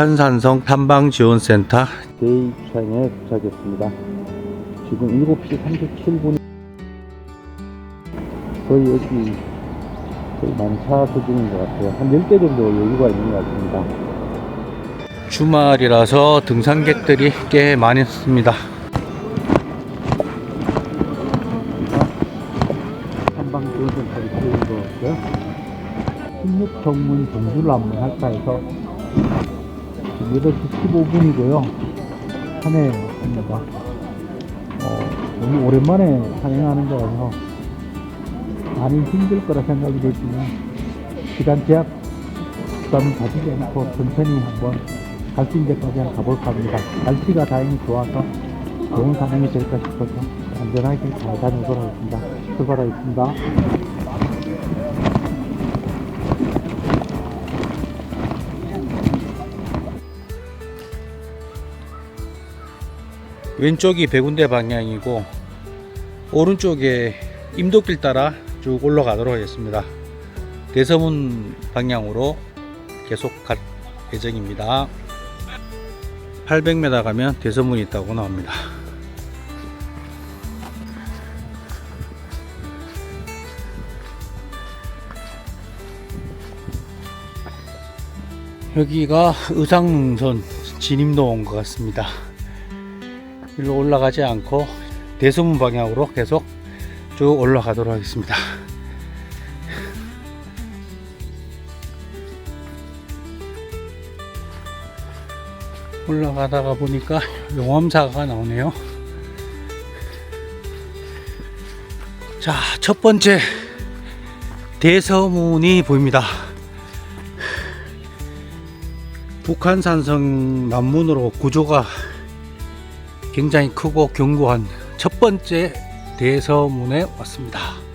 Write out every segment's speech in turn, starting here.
북한산성 탐방지원센터 제2주차장에 도착했습니다. 지금 7시 37분 거의 여기 거의 만차 수준인 것 같아요. 한 10대 정도 여유가 있는 것 같습니다. 주말이라서 등산객들이 꽤 많습니다. 탐방지원센터를 세운 거고요. 16 전문 전주를 한번 할까 해서 8시 15분이고요. 산행입니다. 어, 너무 오랜만에 산행하는 거라서 많이 힘들 거라 생각이 되지만 시간 제약 부담 가지지 않고 천천히 한번 갈 수 있는 데까지 한번 가볼까 합니다. 날씨가 다행히 좋아서 좋은 산행이 될까 싶어서 안전하게 잘 다녀오도록 하겠습니다. 출발하겠습니다. 왼쪽이 백운대 방향이고 오른쪽에 임도길 따라 쭉 올라가도록 하겠습니다. 대서문 방향으로 계속 갈 예정입니다. 800m 가면 대서문이 있다고 나옵니다. 여기가 의상능선 진입로 온 것 같습니다. 일로 올라가지 않고 대소문 방향으로 계속 쭉 올라가도록 하겠습니다. 올라가다가 보니까 용암사가 나오네요. 자, 첫 번째 대서문이 보입니다. 북한산성 남문으로 구조가 굉장히 크고 견고한 첫 번째 대서문에 왔습니다.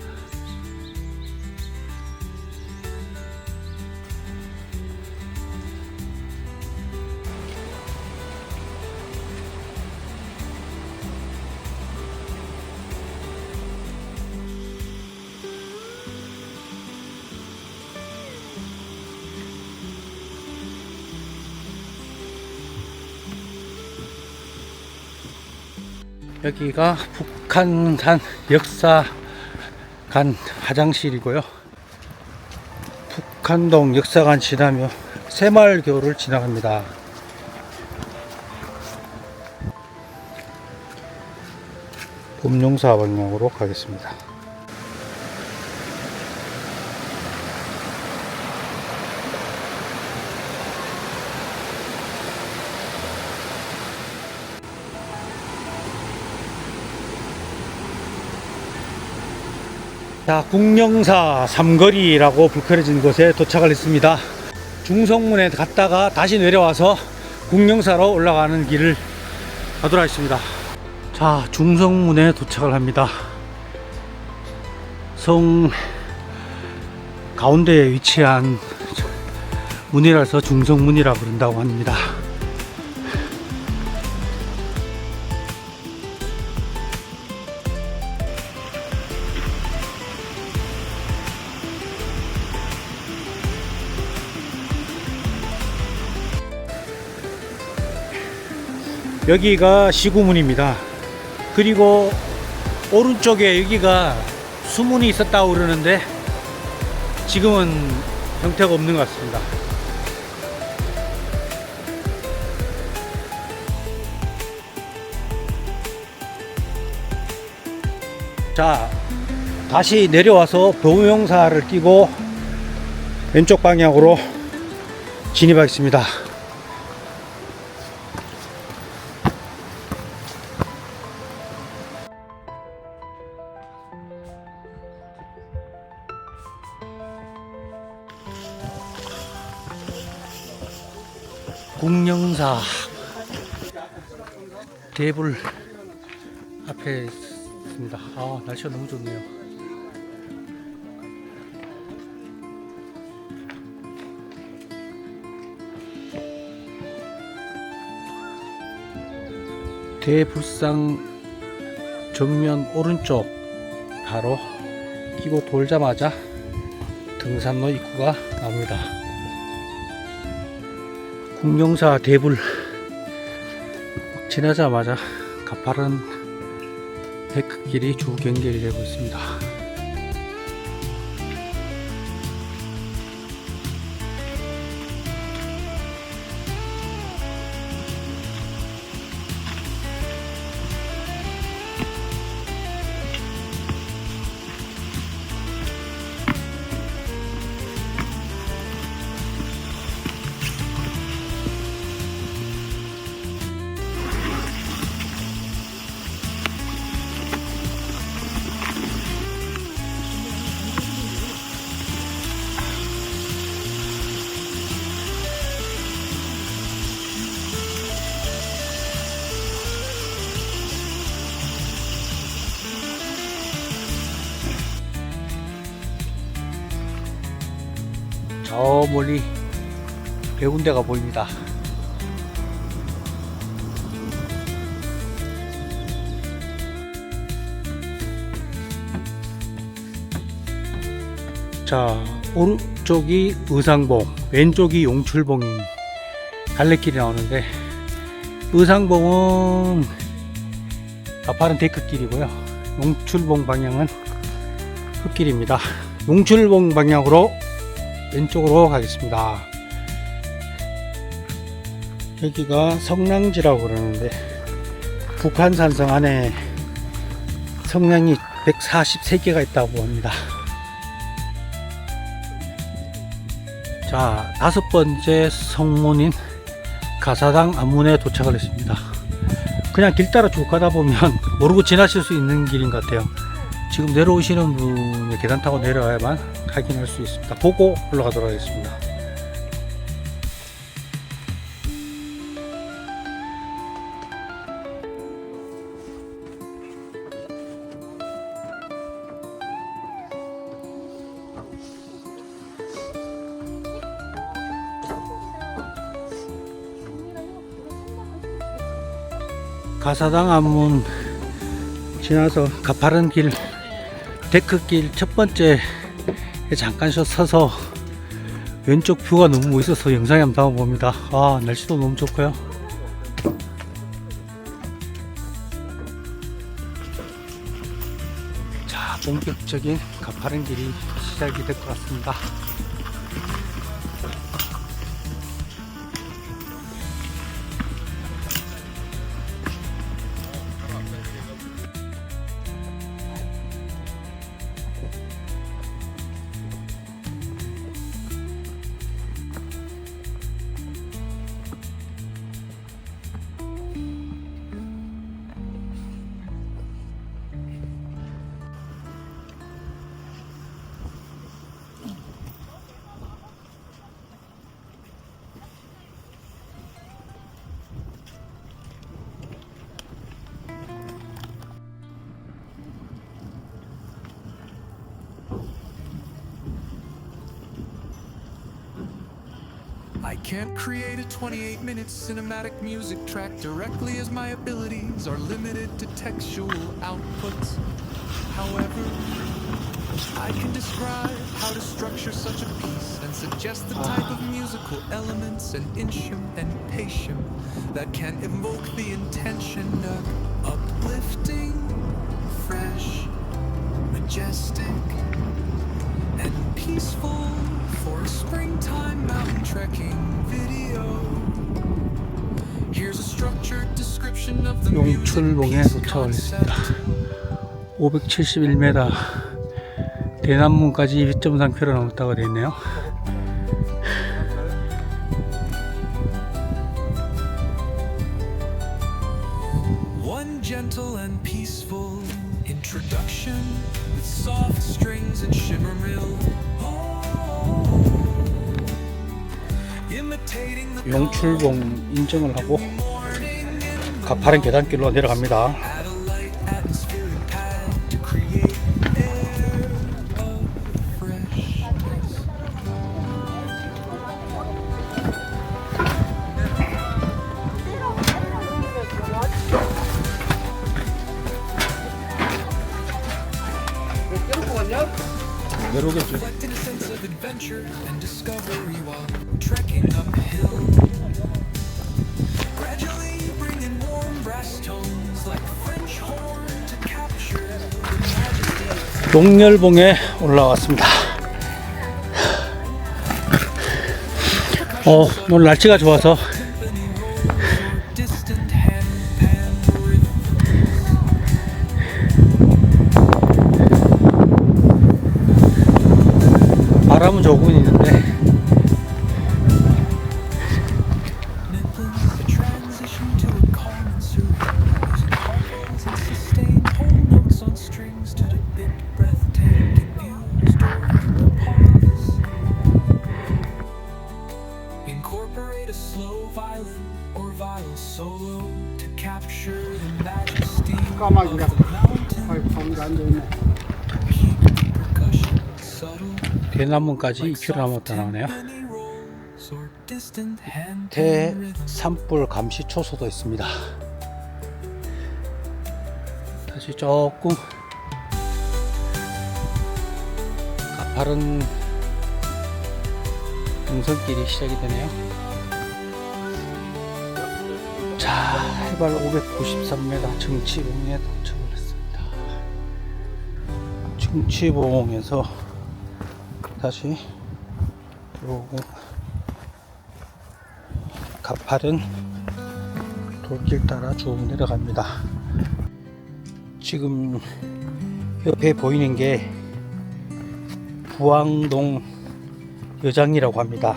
여기가 북한산 역사관 화장실이고요. 북한동 역사관 지나며 새마을교를 지나갑니다. 봄용사 방향으로 가겠습니다. 자, 국령사 삼거리라고 불켜진 곳에 도착을 했습니다. 중성문에 갔다가 다시 내려와서 국령사로 올라가는 길을 가도록 하겠습니다. 자, 중성문에 도착을 합니다. 성 가운데에 위치한 문이라서 중성문이라고 그런다고 합니다. 여기가 시구문입니다. 그리고 오른쪽에 여기가 수문이 있었다고 그러는데 지금은 형태가 없는 것 같습니다. 자, 다시 내려와서 보명사를 끼고 왼쪽 방향으로 진입하겠습니다. 대불 앞에 있습니다. 아 날씨가 너무 좋네요. 대불상 정면 오른쪽 바로 끼고 돌자마자 등산로 입구가 나옵니다. 국룡사 대불 지나자마자 가파른 데크길이 주 경계이 되고 있습니다. 저 멀리 배운데가 보입니다. 자, 오른쪽이 의상봉, 왼쪽이 용출봉이 갈래길이 나오는데 의상봉은 가파른 데크길이고요. 용출봉 방향은 흙길입니다. 용출봉 방향으로 왼쪽으로 가겠습니다. 여기가 성랑지라고 그러는데 북한 산성 안에 성냥이 143개가 있다고 합니다. 자, 다섯 번째 성문인 가사당 안문에 도착을 했습니다. 그냥 길 따라 쭉 가다 보면 모르고 지나실 수 있는 길인 것 같아요. 지금 내려오시는 분이 계단 타고 내려와야만 확인할 수 있습니다. 보고 올라가도록 하겠습니다. 가사당 안문 지나서 가파른 길 데크길 첫 번째 잠깐 서서 왼쪽 뷰가 너무 멋있어서 영상에 한번 담아봅니다. 아 날씨도 너무 좋고요. 자 본격적인 가파른 길이 시작이 될 것 같습니다. Cinematic music track directly as my abilities are limited to textual outputs. However, I can describe how to structure such a piece and suggest the type of musical elements and instrumentation that can evoke the intention of uplifting, fresh, majestic, and peaceful for a springtime mountain trekking video. 용출봉에 music piece 도착을 했습니다. concept. 571m 대남문까지 2.3km 넘었다고 되어 있네요. 용출봉 인증을 하고 가파른 계단길로 내려갑니다. 용렬봉에 올라왔습니다. 어, 오늘 날씨가 좋아서. 바람은 조금 대나무까지 2km 남았다 나오네요. rhythm. 대산불 감시 초소도 있습니다. 다시 조금 가파른 등산길이 시작이 되네요. 자, 해발 593m 정치봉에 도착을 했습니다. 정치봉에서 다시 조금 가파른 돌길 따라 쭉 내려갑니다. 지금 옆에 보이는 게 부항동 여장이라고 합니다.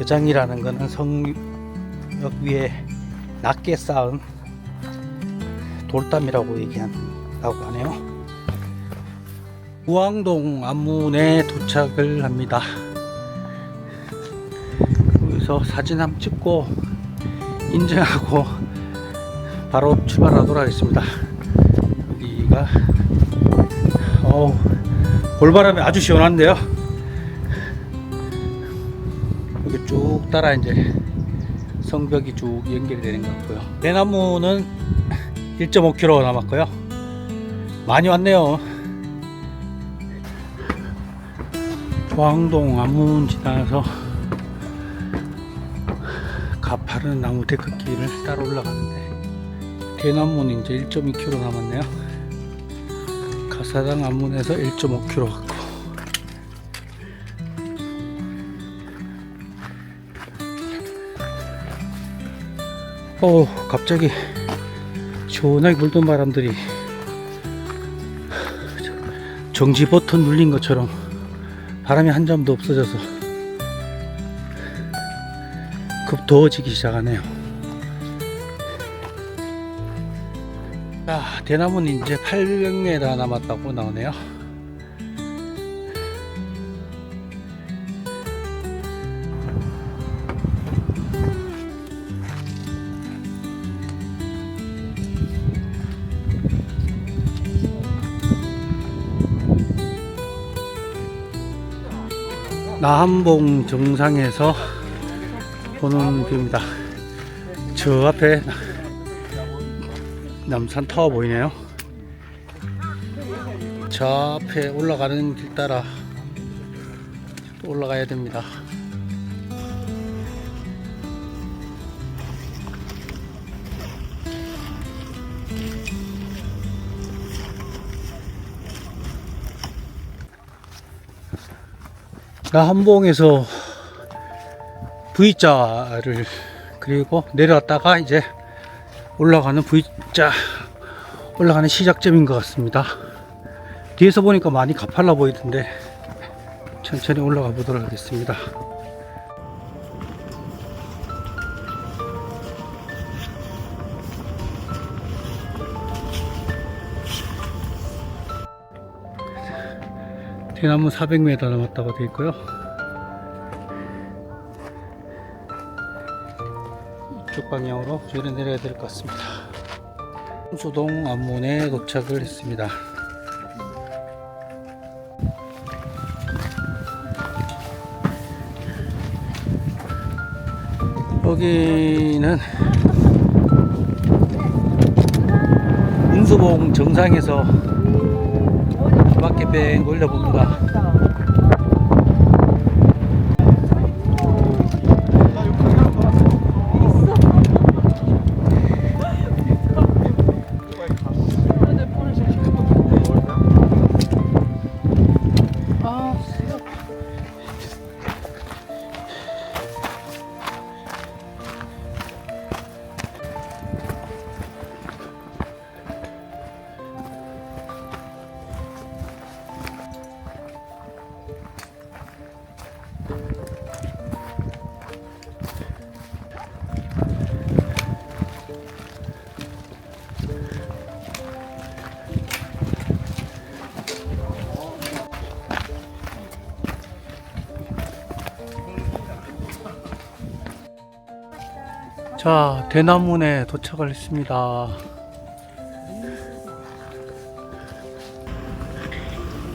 여장이라는 것은 성역 위에 낮게 쌓은 돌담이라고 얘기한다고 하네요. 부항동 안문에 도착을 합니다. 여기서 사진 한번 찍고 인증하고 바로 출발하도록 하겠습니다. 여기가 어우 볼바람이 아주 시원한데요. 여기 쭉 따라 이제 성벽이 쭉 연결되는 것 같고요. 대나무는 1.5km 남았고요. 많이 왔네요. 왕동 안문 지나서 가파른 나무 데크길을 따라 올라가는데 대남문 이제 1.2km 남았네요. 가사당 안문에서 1.5km 갔고 어 갑자기 시원하게 불던 바람들이 정지 버튼 눌린 것처럼 바람이 한 점도 없어져서 급 더워지기 시작하네요. 자, 대나무는 이제 800m 남았다고 나오네요. 나한봉 정상에서 보는 뷰입니다. 저 앞에 남산 타워 보이네요. 저 앞에 올라가는 길 따라 또 올라가야 됩니다. 나한봉에서 V자를 그리고 내려왔다가 이제 올라가는 V자 올라가는 시작점인 것 같습니다. 뒤에서 보니까 많이 가팔라 보이던데 천천히 올라가 보도록 하겠습니다. 대나무 400m 남았다고 되어 있고요. 이쪽 방향으로 저를 내려야 될 것 같습니다. 수동 안문에 도착을 했습니다. 여기는 운수봉 정상에서 밖에 뺑 올려봅니다. 자, 대나문에 도착을 했습니다.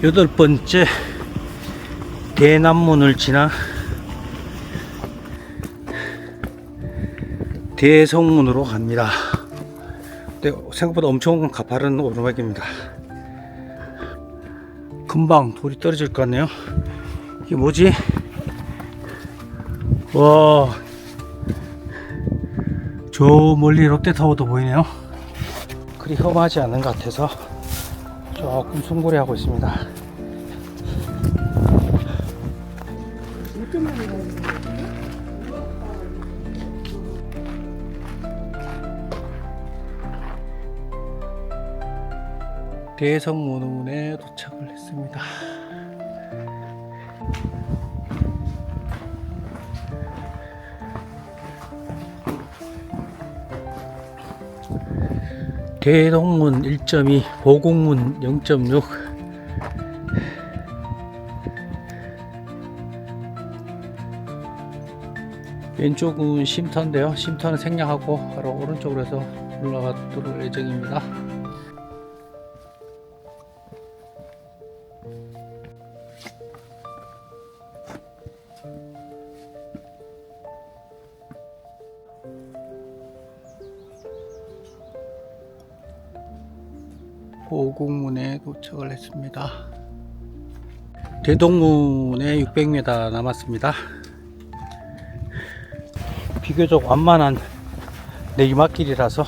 여덟 번째 대남문을 지나 대성문으로 갑니다. 네, 생각보다 엄청 가파른 오르막입니다. 금방 돌이 떨어질 것 같네요. 이게 뭐지? 와, 저 멀리 롯데타워도 보이네요. 그리 험하지 않은 것 같아서 조금 숨고래하고 있습니다. 대성문에 도착을 했습니다. 대동문 1.2, 보공문 0.6. 왼쪽은 쉼터인데요. 쉼터는 생략하고 바로 오른쪽으로 해서 올라가도록 예정입니다. 도착을 했습니다. 대동문에 600m 남았습니다. 비교적 완만한 내리막길이라서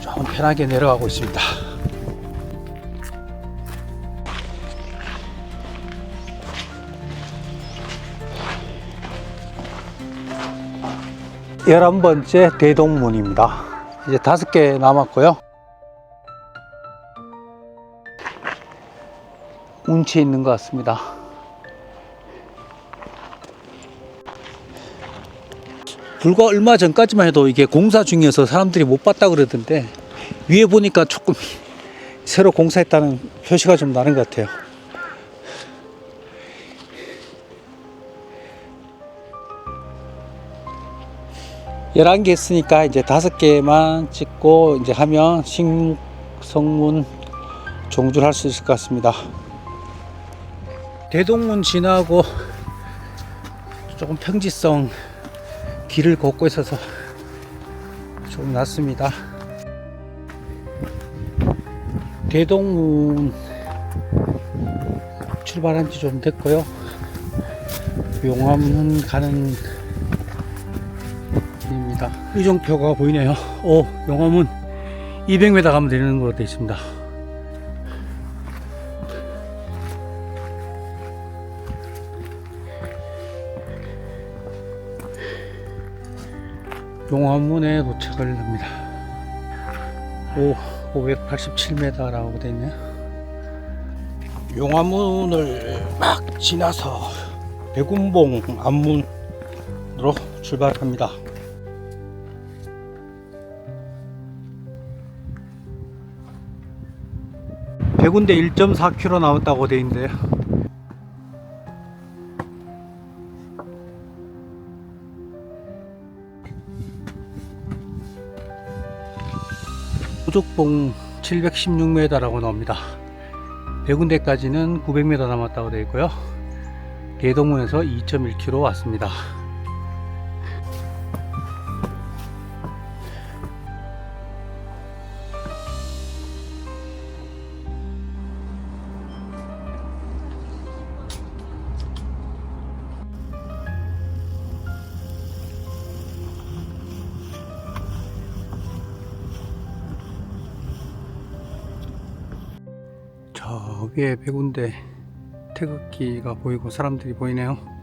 좀 편하게 내려가고 있습니다. 열한 번째 대동문입니다. 이제 다섯 개 남았고요. 운치 있는 것 같습니다. 불과 얼마 전까지만 해도 이게 공사 중이어서 사람들이 못 봤다 그러던데 위에 보니까 조금 새로 공사했다는 표시가 좀 나는 것 같아요. 열한 개 했으니까 이제 다섯 개만 찍고 이제 하면 식목 성문 종주를 할 수 있을 것 같습니다. 대동문 지나고 조금 평지성 길을 걷고 있어서 좀 낫습니다. 대동문 출발한 지 좀 됐고요. 용암은 가는 길입니다. 의정표가 보이네요. 오, 용암은 200m 가면 되는 걸로 되어 있습니다. 용암문에 도착을 합니다. 오, 587m라고 되어 있네요. 용암문을 막 지나서 백운봉 앞문으로 출발합니다. 백운대 1.4km 남았다고 되어 있는데요. 호족봉 716m라고 나옵니다. 백운대까지는 900m 남았다고 되어 있고요. 대동문에서 2.1km 왔습니다. 저 위에 백운대 태극기가 보이고 사람들이 보이네요.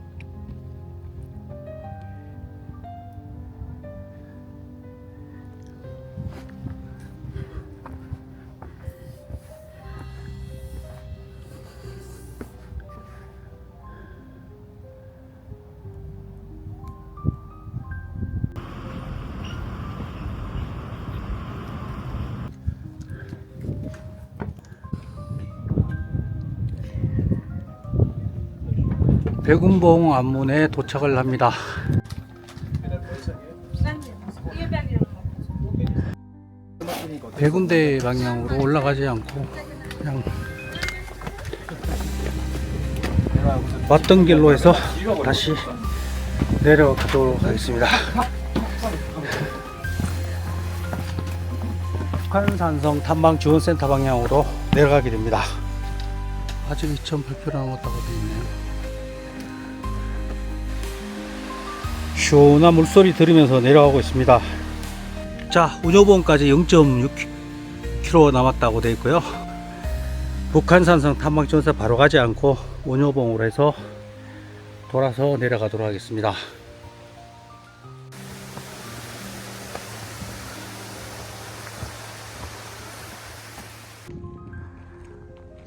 백운봉 안문에 도착을 합니다. 백운대 방향으로 올라가지 않고 그냥 왔던 길로 해서 다시 내려가도록 하겠습니다. 북한산성 탐방 지원센터 방향으로 내려가게 됩니다. 아직 2,000 발표라는 것도 되어 있네요. 시원한 물소리 들으면서 내려가고 있습니다. 자, 운여봉까지 0.6km 남았다고 되어 있고요. 북한산성 탐방지원센터 바로 가지 않고 운여봉으로 해서 돌아서 내려가도록 하겠습니다.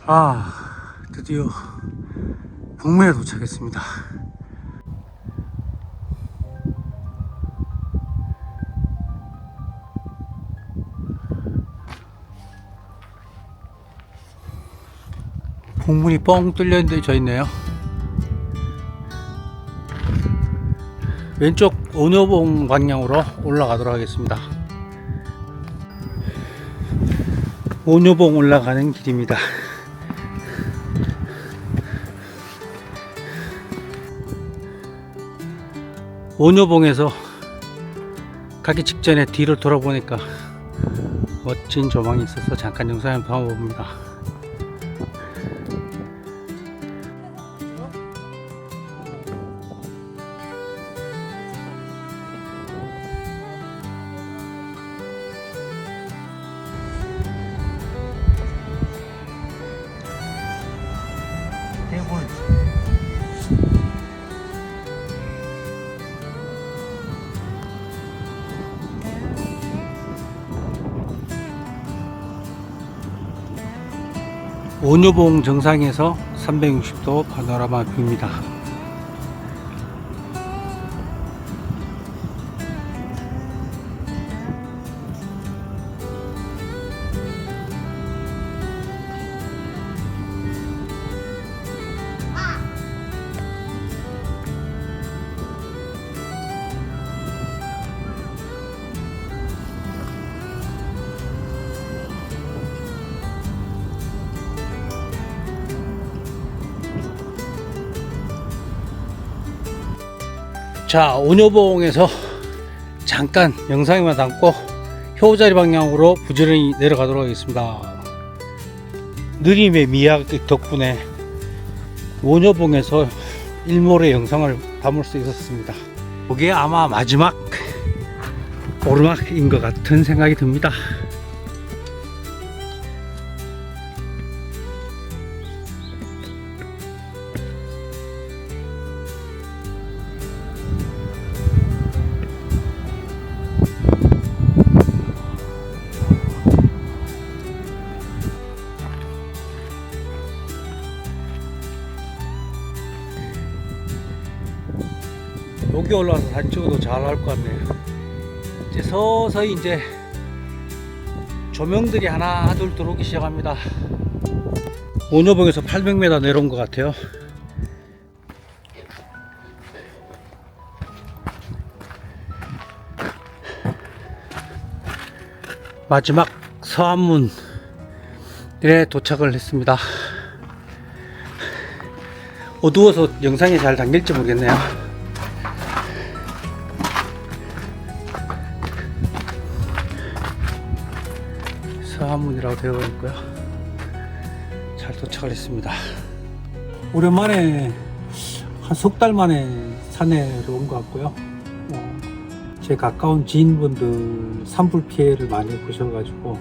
아, 드디어 북매에 도착했습니다. 북문이 뻥 뚫려 져 있네요. 왼쪽 온여봉 방향으로 올라가도록 하겠습니다. 온여봉 올라가는 길입니다. 온여봉에서 가기 직전에 뒤를 돌아보니까 멋진 조망이 있어서 잠깐 영상을 한번 담아봅니다. 온유봉 정상에서 360도 파노라마 뷰입니다. 자, 온여봉에서 잠깐 영상에만 담고 효자리 방향으로 부지런히 내려가도록 하겠습니다. 느림의 미학 덕분에 온여봉에서 일몰의 영상을 담을 수 있었습니다. 그게 아마 마지막 오르막인 것 같은 생각이 듭니다. 잘 나올 것 같네요. 이제 서서히 이제 조명들이 하나 둘 들어오기 시작합니다. 온여봉에서 800m 내려온 것 같아요. 마지막 서안문에 도착을 했습니다. 어두워서 영상이 잘 담길지 모르겠네요. 한문이라고 되어 있고요. 잘 도착을 했습니다. 오랜만에 한 석 달 만에 산에 온것 같고요. 어, 제 가까운 지인분들 산불 피해를 많이 보셔가지고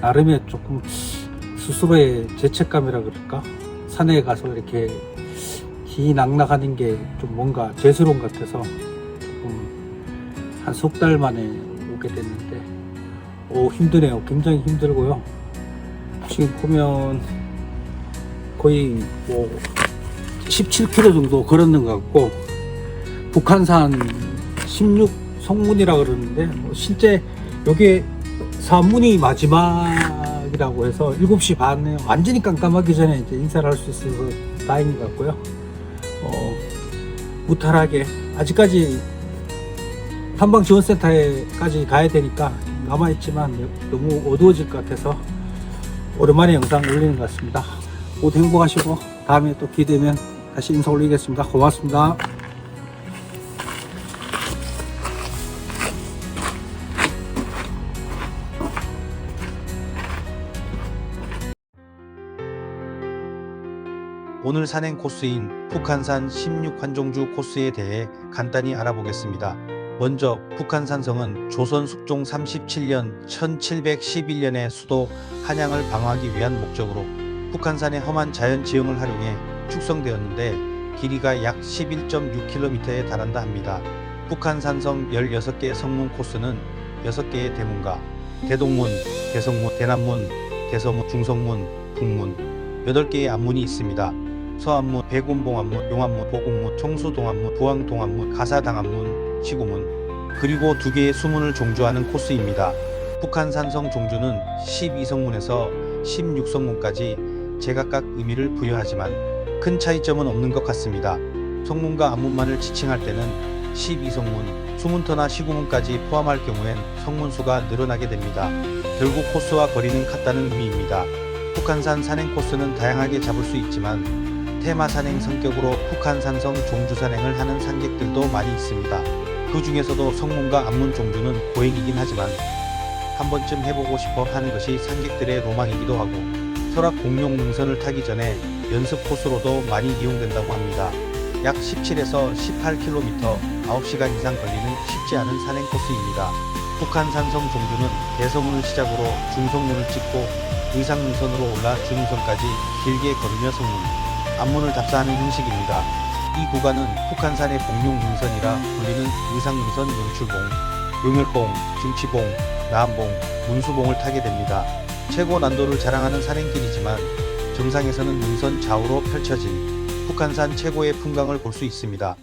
나름의 조금 스스로의 죄책감이라 그럴까 산에 가서 이렇게 기낙낙하는 게 좀 뭔가 죄스러운 것 같아서 조금 한 석 달 만에 오게 됐는데 오 힘드네요. 굉장히 힘들고요. 지금 보면 거의 뭐 17km 정도 걸었는 것 같고 북한산 16 성문이라 그러는데 뭐 실제 여기 사문이 마지막이라고 해서 7시 반에 완전히 깜깜하기 전에 이제 인사를 할 수 있어서 다행인 것 같고요. 어, 무탈하게 아직까지 탐방지원센터에까지 가야 되니까 남아있지만 너무 어두워질 것 같아서 오랜만에 영상 올리는 것 같습니다. 모두 행복하시고 다음에 또 기대면 다시 인사 올리겠습니다. 고맙습니다. 오늘 산행 코스인 북한산 16환종주 코스에 대해 간단히 알아보겠습니다. 먼저 북한 산성은 조선 숙종 37년 1711년에 수도 한양을 방어하기 위한 목적으로 북한산의 험한 자연 지형을 활용해 축성되었는데 길이가 약 11.6km에 달한다 합니다. 북한산성 16개 성문 코스는 6개의 대문과 대동문, 대성문, 대남문, 대서문, 중성문, 북문 8개의 앞문이 있습니다. 서안문, 백운봉안문, 용안문, 보국문, 청수동안문, 부항동안문, 가사당안문, 시구문 그리고 두 개의 수문을 종주하는 코스입니다. 북한산성 종주는 12성문에서 16성문까지 제각각 의미를 부여하지만 큰 차이점은 없는 것 같습니다. 성문과 앞문만을 지칭할 때는 12성문, 수문터나 시구문까지 포함할 경우엔 성문수가 늘어나게 됩니다. 결국 코스와 거리는 같다는 의미입니다. 북한산 산행 코스는 다양하게 잡을 수 있지만 테마 산행 성격으로 북한산성 종주 산행을 하는 산객들도 많이 있습니다. 그 중에서도 성문과 앞문 종주는 고행이긴 하지만 한 번쯤 해보고 싶어 하는 것이 산객들의 로망이기도 하고 설악 공룡 능선을 타기 전에 연습 코스로도 많이 이용된다고 합니다. 약 17에서 18km 9시간 이상 걸리는 쉽지 않은 산행 코스입니다. 북한산성 종주는 대성문을 시작으로 중성문을 찍고 의상능선으로 올라 중능선까지 길게 걸으며 성문, 앞문을 답사하는 형식입니다. 이 구간은 북한산의 복룡 능선이라 불리는 의상능선 용출봉, 용혈봉, 증치봉, 나암봉, 문수봉을 타게 됩니다. 최고 난도를 자랑하는 산행길이지만 정상에서는 능선 좌우로 펼쳐진 북한산 최고의 풍광을 볼 수 있습니다.